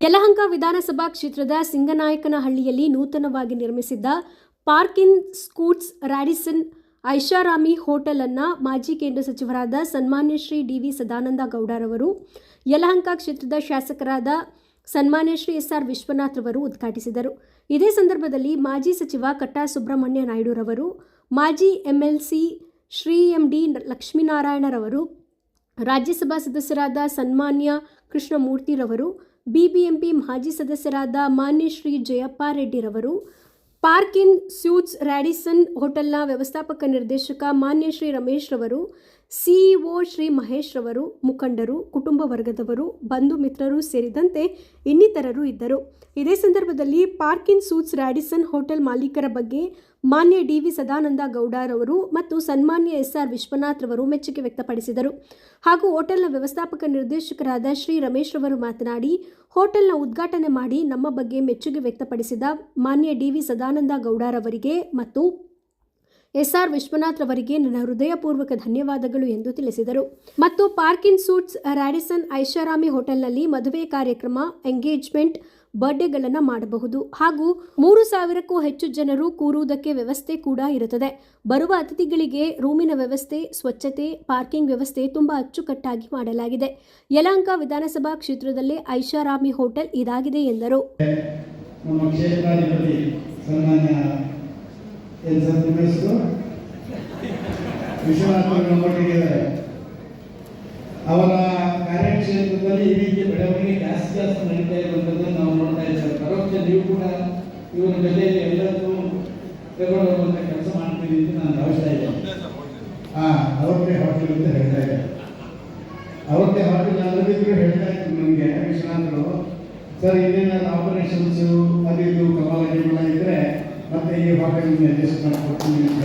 ಯಲಹಂಕ ವಿಧಾನಸಭಾ ಕ್ಷೇತ್ರದ ಸಿಂಗನಾಯಕನಹಳ್ಳಿಯಲ್ಲಿ ನೂತನವಾಗಿ ನಿರ್ಮಿಸಿದ್ದ ಪಾರ್ಕಿನ್ ಸ್ಕೂಟ್ಸ್ ರ್ಯಾಡಿಸನ್ ಐಷಾರಾಮಿ ಹೋಟೆಲ್ ಅನ್ನ ಮಾಜಿ ಕೇಂದ್ರ ಸಚಿವರಾದ ಸನ್ಮಾನ್ಯ ಶ್ರೀ ಡಿ ವಿ ಸದಾನಂದ ಗೌಡರವರು, ಯಲಹಂಕ ಕ್ಷೇತ್ರದ ಶಾಸಕರಾದ ಸನ್ಮಾನ್ಯ ಶ್ರೀ ಎಸ್ ಆರ್ ವಿಶ್ವನಾಥ್ ರವರು ಉದ್ಘಾಟಿಸಿದರು. ಇದೇ ಸಂದರ್ಭದಲ್ಲಿ ಮಾಜಿ ಸಚಿವ ಕಟ್ಟಾ ಸುಬ್ರಹ್ಮಣ್ಯ ನಾಯ್ಡುರವರು, ಮಾಜಿ ಎಂಎಲ್ಸಿ ಶ್ರೀ ಎಂ ಡಿ ಲಕ್ಷ್ಮೀನಾರಾಯಣರವರು, ರಾಜ್ಯಸಭಾ ಸದಸ್ಯರಾದ ಸನ್ಮಾನ್ಯ ಕೃಷ್ಣಮೂರ್ತಿರವರು ಬಿಬಿಎಂಪಿ ಮಾಜಿ ಸದಸ್ಯರಾದ ಮಾನ್ಯ ಶ್ರೀ ಜಯಪ್ಪ ರೆಡ್ಡಿರವರು, ಪಾರ್ಕ್ ಇನ್ ಸ್ಯೂಟ್ಸ್ ರ್ಯಾಡಿಸನ್ ಹೋಟೆಲ್ನ ವ್ಯವಸ್ಥಾಪಕ ನಿರ್ದೇಶಕ ಮಾನ್ಯ ಶ್ರೀ ರಮೇಶ್ ರವರು ಸಿಇಒ ಶ್ರೀ ಮಹೇಶ್ ರವರು, ಮುಖಂಡರು, ಕುಟುಂಬ ವರ್ಗದವರು, ಬಂಧು ಮಿತ್ರರು ಸೇರಿದಂತೆ ಇನ್ನಿತರರು ಇದ್ದರು. ಇದೇ ಸಂದರ್ಭದಲ್ಲಿ ಪಾರ್ಕಿನ್ ಸೂಟ್ಸ್ ರ್ಯಾಡಿಸನ್ ಹೋಟೆಲ್ ಮಾಲೀಕರ ಬಗ್ಗೆ ಮಾನ್ಯ ಡಿ ವಿ ಸದಾನಂದ ಗೌಡರವರು ಮತ್ತು ಸನ್ಮಾನ್ಯ ಎಸ್ ಆರ್ ವಿಶ್ವನಾಥ್ ರವರು ಮೆಚ್ಚುಗೆ ವ್ಯಕ್ತಪಡಿಸಿದರು. ಹಾಗೂ ಹೋಟೆಲ್ನ ವ್ಯವಸ್ಥಾಪಕ ನಿರ್ದೇಶಕರಾದ ಶ್ರೀ ರಮೇಶ್ ರವರು ಮಾತನಾಡಿ, ಹೋಟೆಲ್ನ ಉದ್ಘಾಟನೆ ಮಾಡಿ ನಮ್ಮ ಬಗ್ಗೆ ಮೆಚ್ಚುಗೆ ವ್ಯಕ್ತಪಡಿಸಿದ ಮಾನ್ಯ ಡಿ ವಿ ಸದಾನಂದ ಗೌಡರವರಿಗೆ ಮತ್ತು ಎಸ್ ಆರ್ ವಿಶ್ವನಾಥ್ ಅವರಿಗೆ ನನ್ನ ಹೃದಯಪೂರ್ವಕ ಧನ್ಯವಾದಗಳು ಎಂದು ತಿಳಿಸಿದರು. ಮತ್ತು ಪಾರ್ಕಿನ್ ಸೂಟ್ಸ್ ರ್ಯಾಡಿಸನ್ ಐಷಾರಾಮಿ ಹೋಟೆಲ್ನಲ್ಲಿ ಮದುವೆ ಕಾರ್ಯಕ್ರಮ, ಎಂಗೇಜ್ಮೆಂಟ್, ಬರ್ಡೇಗಳನ್ನು ಮಾಡಬಹುದು. ಹಾಗೂ ಮೂರು ಸಾವಿರಕ್ಕೂ ಹೆಚ್ಚು ಜನರು ಕೂರುವುದಕ್ಕೆ ವ್ಯವಸ್ಥೆ ಕೂಡ ಇರುತ್ತದೆ. ಬರುವ ಅತಿಥಿಗಳಿಗೆ ರೂಮಿನ ವ್ಯವಸ್ಥೆ, ಸ್ವಚ್ಛತೆ, ಪಾರ್ಕಿಂಗ್ ವ್ಯವಸ್ಥೆ ತುಂಬಾ ಅಚ್ಚುಕಟ್ಟಾಗಿ ಮಾಡಲಾಗಿದೆ. ಯಲಹಂಕ ವಿಧಾನಸಭಾ ಕ್ಷೇತ್ರದಲ್ಲಿ ಐಷಾರಾಮಿ ಹೋಟೆಲ್ ಇದಾಗಿದೆ ಎಂದರು. ಎನ್ ಸರ್ ನಿಮ್ಮ ಹೆಸರು? ವಿಶ್ವನಾಥ್ ಅವರು ಕಾರ್ಯಕ್ಷೇತ್ರದಲ್ಲಿ ಈ ರೀತಿ ಬೆಳವಣಿಗೆ ಜಾಸ್ತಿ ಜಾಸ್ತಿ ನಡೀತಾ ಇರುವಂಥದ್ದನ್ನು ನಾವು ನೋಡ್ತಾ ಇದ್ದೇವೆ ಪರೋಕ್ಷ ನೀವು ಕೂಡ ಇವರ ಜೊತೆಯಲ್ಲಿ ಎಲ್ಲರನ್ನೂ ತಗೊಂಡು ಕೆಲಸ ಮಾಡ್ತೀರಿ ಅಂತ ನಾನು ಭಾವಿಸ್ತಾ ಇದ್ದೇನೆ. ಹಾಂ ಅವ್ರದ್ದೇ ಹೋಟೆಲ್ ಅಂತ ಹೇಳ್ತಾ ಇದ್ದಾರೆ. ಅವ್ರದ್ದೇ ಹೋಟೆಲ್ ಅಲ್ಲದಿದ್ರು ಹೇಳ್ತಾ ಇದ್ರು ನಮಗೆ ವಿಶ್ವನಾಥರು ಸರ್ ಇನ್ನೇನಾದ್ರು ಆಪರೇಷನ್ಸ್ ಅದು ಇದು ಕಮಾಲ ಗಿಮಾಲ ಇದ್ರೆ ಈ ಹೋಟೆಲ್ ಅಡ್ಜಸ್ಟ್ ಮಾಡ್ಕೊಡ್ತೀನಿ ಅಂತ.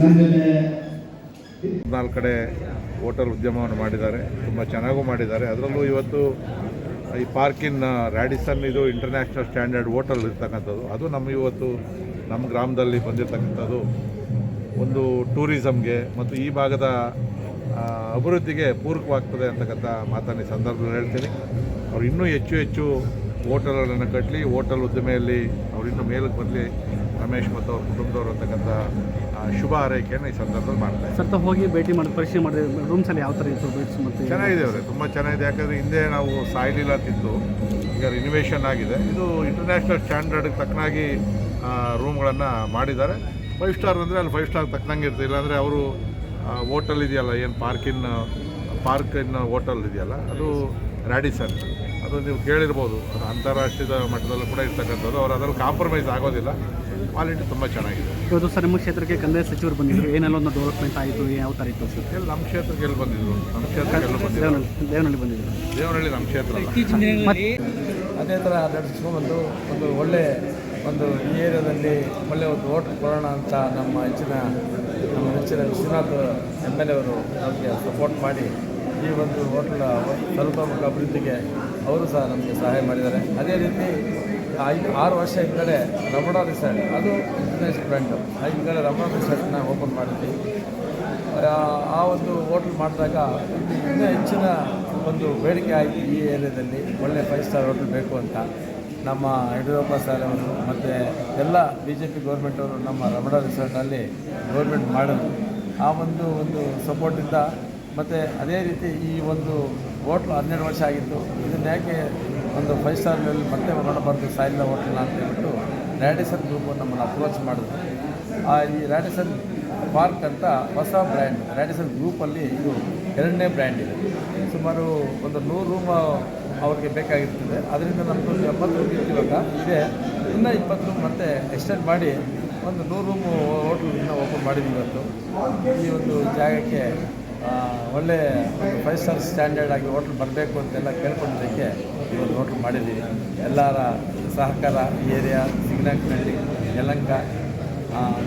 ನನ್ನ ಜೊತೆ ನಾಲ್ಕು ಕಡೆ ಹೋಟೆಲ್ ಉದ್ಯಮವನ್ನು ಮಾಡಿದ್ದಾರೆ. ತುಂಬ ಚೆನ್ನಾಗೂ ಮಾಡಿದ್ದಾರೆ. ಅದರಲ್ಲೂ ಇವತ್ತು ಈ ಪಾರ್ಕಿನ್ ರ್ಯಾಡಿಸನ್ ಇದು ಇಂಟರ್ನ್ಯಾಷನಲ್ ಸ್ಟ್ಯಾಂಡರ್ಡ್ ಹೋಟೆಲ್ ಇರ್ತಕ್ಕಂಥದ್ದು. ಅದು ನಮ್ಮ ಇವತ್ತು ನಮ್ಮ ಗ್ರಾಮದಲ್ಲಿ ಬಂದಿರತಕ್ಕಂಥದ್ದು. ಒಂದು ಟೂರಿಸಮ್ಗೆ ಮತ್ತು ಈ ಭಾಗದ ಅಭಿವೃದ್ಧಿಗೆ ಪೂರಕವಾಗ್ತದೆ ಅಂತಕ್ಕಂಥ ಮಾತನ್ನು ಸಂದರ್ಭದಲ್ಲಿ ಹೇಳ್ತೀನಿ. ಅವ್ರು ಇನ್ನೂ ಹೆಚ್ಚು ಹೆಚ್ಚು ಹೋಟೆಲ್ಗಳನ್ನು ಕಟ್ಟಲಿ ಹೋಟೆಲ್ ಉದ್ದಿಮೆಯಲ್ಲಿ ಅವರಿನ್ನೂ ಮೇಲಕ್ಕೆ ಬರಲಿ ರಮೇಶ್ ಮತ್ತು ಅವ್ರ ಕುಟುಂಬದವರು ಅಂತಕ್ಕಂಥ ಶುಭ ಆರೈಕೆಯನ್ನು ಈ ಸಂದರ್ಭದಲ್ಲಿ ಮಾಡ್ತಾರೆ ಸರ್ ಹೋಗಿ ಭೇಟಿ ಮಾಡಿ ಪರಿಶೀಲನೆ ಮಾಡಿದ್ರೆ ರೂಮ್ಸಲ್ಲಿ ಯಾವ ಥರ ಇತ್ತು ಬೆಡ್ಸ್ ಮತ್ತು ಚೆನ್ನಾಗಿದೆ ಅವರೇ ತುಂಬ ಚೆನ್ನಾಗಿದೆ. ಯಾಕಂದರೆ ಹಿಂದೆ ನಾವು ಸಾಯ್ಲಿಲ್ಲ ಅಂತಿತ್ತು. ಈಗ ರಿನೋವೇಷನ್ ಆಗಿದೆ. ಇದು ಇಂಟರ್ನ್ಯಾಷನಲ್ ಸ್ಟ್ಯಾಂಡರ್ಡ್ಗೆ ತಕ್ಕನಾಗಿ ರೂಮ್ಗಳನ್ನು ಮಾಡಿದ್ದಾರೆ. ಫೈವ್ ಸ್ಟಾರ್ ಅಂದರೆ ಅಲ್ಲಿ ಫೈವ್ ಸ್ಟಾರ್ ತಕ್ಕನಂಗೆ ಇರ್ತದೆ. ಇಲ್ಲಾಂದರೆ ಅವರು ಹೋಟೆಲ್ ಇದೆಯಲ್ಲ ಏನು ಪಾರ್ಕಿನ್ ಪಾರ್ಕಿನ ಹೋಟೆಲ್ ಇದೆಯಲ್ಲ ಅದು ರ್ಯಾಡಿಸನ್ ಅದು ನೀವು ಕೇಳಿರ್ಬೋದು. ಅದು ಅಂತಾರಾಷ್ಟ್ರೀಯ ಮಟ್ಟದಲ್ಲೂ ಕೂಡ ಇರ್ತಕ್ಕಂಥದ್ದು. ಅವ್ರು ಅದರಲ್ಲಿ ಕಾಂಪ್ರಮೈಸ್ ಆಗೋದಿಲ್ಲ. ಕ್ವಾಲಿಟಿ ತುಂಬ ಚೆನ್ನಾಗಿದೆ. ಇವತ್ತು ಸರ್ ನಿಮ್ಮ ಕ್ಷೇತ್ರಕ್ಕೆ ಕಂದಾಯ ಸಚಿವರು ಬಂದಿದ್ರು. ಏನೆಲ್ಲ ಒಂದು ಡೆವಲಪ್ಮೆಂಟ್ ಆಯಿತು ಯಾವ ಥರ ಇತ್ತು ಸರ್? ಎಲ್ಲಿ ನಮ್ಮ ಕ್ಷೇತ್ರಕ್ಕೆ ಎಲ್ಲಿ ಬಂದಿದ್ರು? ನಮ್ಮ ಕ್ಷೇತ್ರಕ್ಕೆ ಎಲ್ಲ ಬಂದಿದ್ರು? ದೇವನಹಳ್ಳಿ ಬಂದಿದ್ರು. ದೇವನಹಳ್ಳಿ ನಮ್ಮ ಕ್ಷೇತ್ರ ಅದೇ ಥರ ನಡೆಸ್ಕೊಂಡು ಒಂದು ಒಳ್ಳೆ ಒಂದು ಈ ಏರಿಯಾದಲ್ಲಿ ಒಳ್ಳೆ ಒಂದು ಓಟ್ ಕೊಡೋಣ ಅಂತ ನಮ್ಮ ಹೆಚ್ಚಿನ ನಮ್ಮ ಹೆಚ್ಚಿನ ವಿಶ್ವನಾಥ್ ಎಂ ಎಲ್ ಎವರು ನಮಗೆ ಸಪೋರ್ಟ್ ಮಾಡಿ ಈ ಒಂದು ಹೋಟ್ಲ ಸ್ವಲ್ಪ ಅಭಿವೃದ್ಧಿಗೆ ಅವರು ಸಹ ನಮಗೆ ಸಹಾಯ ಮಾಡಿದ್ದಾರೆ. ಅದೇ ರೀತಿ ಐದು, ಆರು ವರ್ಷ ಹಿಂದೆ ರಮಣ ರಿಸಾರ್ಟ್ ಅದು ಇಂಟರ್ನ್ಯಾಷನಲ್ ಬ್ರ್ಯಾಂಡು ಆ ಹಿಂದೆ ರಮಣ ರಿಸಾರ್ಟ್ನ ಓಪನ್ ಮಾಡಿದ್ವಿ. ಆ- ಒಂದು ಹೋಟ್ಲ್ ಮಾಡಿದಾಗ ಇನ್ನೂ ಹೆಚ್ಚಿನ ಒಂದು ಬೇಡಿಕೆ ಆಯಿತು ಈ ಏರಿಯಾದಲ್ಲಿ. ಒಳ್ಳೆ ಫೈವ್ ಸ್ಟಾರ್ ಹೋಟ್ಲ್ ಬೇಕು ಅಂತ. ನಮ್ಮ ಯಡಿಯೂರಪ್ಪ ಸರ್ ಅವರು ಮತ್ತು ಎಲ್ಲ ಬಿ ಜೆ ಪಿ ಗೌರ್ಮೆಂಟವರು ನಮ್ಮ ರಮಣ ರಿಸಾರ್ಟ್ನಲ್ಲಿ ಗೌರ್ಮೆಂಟ್ ಮಾಡಿದ್ರು. ಆ ಒಂದು ಒಂದು ಸಪೋರ್ಟಿಂದ ಮತ್ತು ಅದೇ ರೀತಿ ಈ ಒಂದು ಹೋಟ್ಲು ಹನ್ನೆರಡು ವರ್ಷ ಆಗಿತ್ತು ಇದನ್ನ ಯಾಕೆ ಒಂದು ಫೈವ್ ಸ್ಟಾರ್ ಲೆವೆಲ್ ಮತ್ತೆ ಮಾಡಬಾರ್ದು ಸಾಯಿಲ್ಲ ಹೋಟ್ಲನ್ನ ಅಂತ ಹೇಳ್ಬಿಟ್ಟು ರ್ಯಾಡಿಸನ್ ಗ್ರೂಪ್ ನಮ್ಮನ್ನು ಅಪ್ರೋಚ್ ಮಾಡಿದ್ರು. ಆ ಈ ರ್ಯಾಡಿಸನ್ ಪಾರ್ಕ್ ಅಂತ ಹೊಸ ಬ್ರ್ಯಾಂಡ್ ರ್ಯಾಡಿಸನ್ ಗ್ರೂಪಲ್ಲಿ ಇದು ಎರಡನೇ ಬ್ರ್ಯಾಂಡ್ ಇದೆ. ಸುಮಾರು ಒಂದು ನೂರು ರೂಮ್ ಅವ್ರಿಗೆ ಬೇಕಾಗಿರ್ತದೆ. ಅದರಿಂದ ನಮ್ಮದು ಎಂಬತ್ತು ರೂಮ್ ಇವಾಗ. ಇದೆ ಇನ್ನೂ ಇಪ್ಪತ್ತು ರೂಮ್ ಮತ್ತೆ ಎಕ್ಸ್ಟೆಂಡ್ ಮಾಡಿ ಒಂದು ನೂರು ರೂಮ್ ಹೋಟ್ಲನ್ನ ಓಪನ್ ಮಾಡಿದ್ವಿ ಇವತ್ತು. ಈ ಒಂದು ಜಾಗಕ್ಕೆ ಒಳ್ಳೆ ಫೈವ್ ಸ್ಟಾರ್ ಸ್ಟ್ಯಾಂಡರ್ಡ್ ಆಗಿ ಹೋಟ್ಲ್ ಬರಬೇಕು ಅಂತೆಲ್ಲ ಕೇಳ್ಕೊಂಡಿದ್ದಕ್ಕೆ ಇವತ್ತು ಹೋಟ್ಲ್ ಮಾಡಿದ್ದೀವಿ. ಎಲ್ಲರ ಸಹಕಾರ ಈ ಏರಿಯಾ ಸಿಗ್ನಾಕ್ನಹಳ್ಳಿ ಯಲಂಕ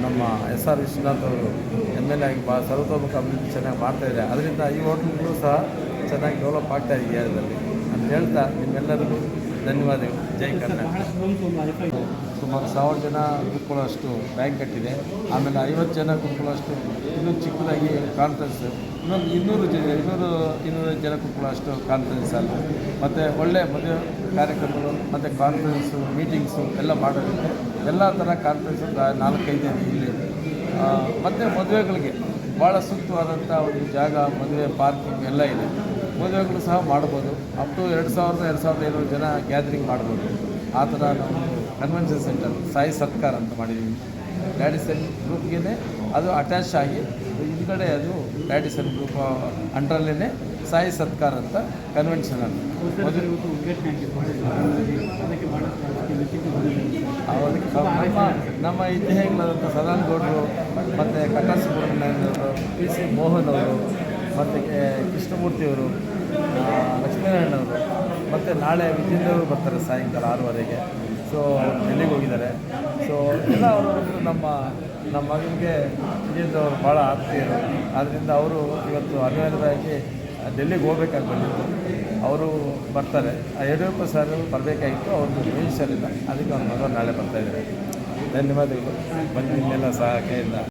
ನಮ್ಮ ಎಸ್ ಆರ್ ವಿಶ್ವನಾಥ್ ಅವರು ಎಂ ಎಲ್ ಎ ಆಗಿ ಭಾಳ ಸರ್ವತೋಮುಖ ಅಭಿವೃದ್ಧಿ ಚೆನ್ನಾಗಿ ಮಾಡ್ತಾಯಿದ್ದಾರೆ ಅದರಿಂದ ಈ ಹೋಟ್ಲ್ಗಳು ಸಹ ಚೆನ್ನಾಗಿ ಡೆವಲಪ್ ಆಗ್ತಾ ಇದೆ ಏರಿಯಾದಲ್ಲಿ. ಅಂತ ಹೇಳ್ತಾ ನಿಮ್ಮೆಲ್ಲರಿಗೂ ಧನ್ಯವಾದಗಳು. ಜೈ ಕರ್ನಾಟಕ. ಸುಮಾರು ಸಾವಿರ ಜನ ಕೂತ್ಕೊಳ್ಳೋಷ್ಟು ಬ್ಯಾಂಕ್ ಕಟ್ಟಿದೆ. ಆಮೇಲೆ ಐವತ್ತು ಜನ ಕುತ್ಕೊಳ್ಳೋಷ್ಟು ಇನ್ನೂ ಚಿಕ್ಕದಾಗಿ ಕಾನ್ಫರೆನ್ಸ್ ಇನ್ನೊಂದು ಇನ್ನೂರು ಜನ ಇನ್ನೂರು ಇನ್ನೂರು ಜನಕ್ಕೂ ಕೂಡ ಅಷ್ಟು ಕಾನ್ಫರೆನ್ಸ್ ಅಲ್ಲ. ಮತ್ತು ಒಳ್ಳೆ ಮದುವೆ ಕಾರ್ಯಕ್ರಮಗಳು, ಮತ್ತು ಕಾನ್ಫರೆನ್ಸು ಮೀಟಿಂಗ್ಸು ಎಲ್ಲ ಮಾಡೋದಕ್ಕೆ ಎಲ್ಲ ಥರ ಕಾನ್ಫರೆನ್ಸ್ ನಾಲ್ಕೈದು ಇಲ್ಲಿ ಮತ್ತು ಮದುವೆಗಳಿಗೆ ಭಾಳ ಸೂಕ್ತವಾದಂಥ ಒಂದು ಜಾಗ, ಮದುವೆ ಪಾರ್ಕಿಂಗ್ ಎಲ್ಲ ಇದೆ. ಮದುವೆಗಳು ಸಹ ಮಾಡ್ಬೋದು. ಅಪ್ ಟು ಎರಡು ಸಾವಿರದ ಎರಡು ಸಾವಿರದ ಐನೂರು ಜನ ಗ್ಯಾದರಿಂಗ್ ಮಾಡ್ಬೋದು. ಆ ಥರ ನಾವು ಕನ್ವೆನ್ಷನ್ ಸೆಂಟರ್ ಸಾಯಿ ಸತ್ಕಾರ ಅಂತ ಮಾಡಿದ್ದೀವಿ. ಡ್ಯಾಡಿಸನ್ ಗ್ರೂಪ್ಗೆ ಅದು ಅಟ್ಯಾಚ್ ಆಗಿ ಹಿಂದ್ಗಡೆ ಅದು ಡ್ಯಾಡಿಸನ್ ಗ್ರೂಪ್ ಅಂಡ್ರಲ್ಲೇ ಸಾಯಿ ಸತ್ಕಾರ ಅಂತ ಕನ್ವೆನ್ಷನ್ ಅಂತ ನಮ್ಮ ನಮ್ಮ ಇತಿಹಾಸಗಳಾದಂಥ ಸದಾನಂದ ಗೌಡರು ಮತ್ತು ಕಟ್ಟ ಸುಬ್ರಹ್ಮಣ್ಯನವರು ಪಿ ಸಿ ಮೋಹನ್ ಅವರು ಮತ್ತು ಕೃಷ್ಣಮೂರ್ತಿಯವರು ಲಕ್ಷ್ಮೀನಾರಾಯಣವರು ಮತ್ತು ನಾಳೆ ಅವರು ಬರ್ತಾರೆ ಸಾಯಂಕಾಲ ಆರೂವರೆಗೆ. ಸೊ, ಡೆಲ್ಲಿಗೆ ಹೋಗಿದ್ದಾರೆ. ಸೊ, ಎಲ್ಲ ಅವರು ನಮ್ಮ ನಮ್ಮ ಮಗನಿಗೆ ಅವ್ರು ಭಾಳ ಇದೆ ಆದ್ದರಿಂದ ಅವರು ಇವತ್ತು ಅನಿವಾರ್ಯವಾಗಿ ಡೆಲ್ಲಿಗೆ ಹೋಗ್ಬೇಕಾಗಿ ಬಂದಿತ್ತು ಅವರು ಬರ್ತಾರೆ. ಆ ಯಡಿಯೂರಪ್ಪ ಸರ್ ಬರಬೇಕಾಗಿತ್ತು. ಅವ್ರದ್ದು ಇಲ್ಲ. ಅದಕ್ಕೆ ಅವ್ರ ಮಗ ನಾಳೆ ಬರ್ತಾಯಿದ್ದಾರೆ ಧನ್ಯವಾದಗಳು. ಬಂದಿದ್ದೆಲ್ಲ ಸಹ ಸಹಕೆಯಿಂದ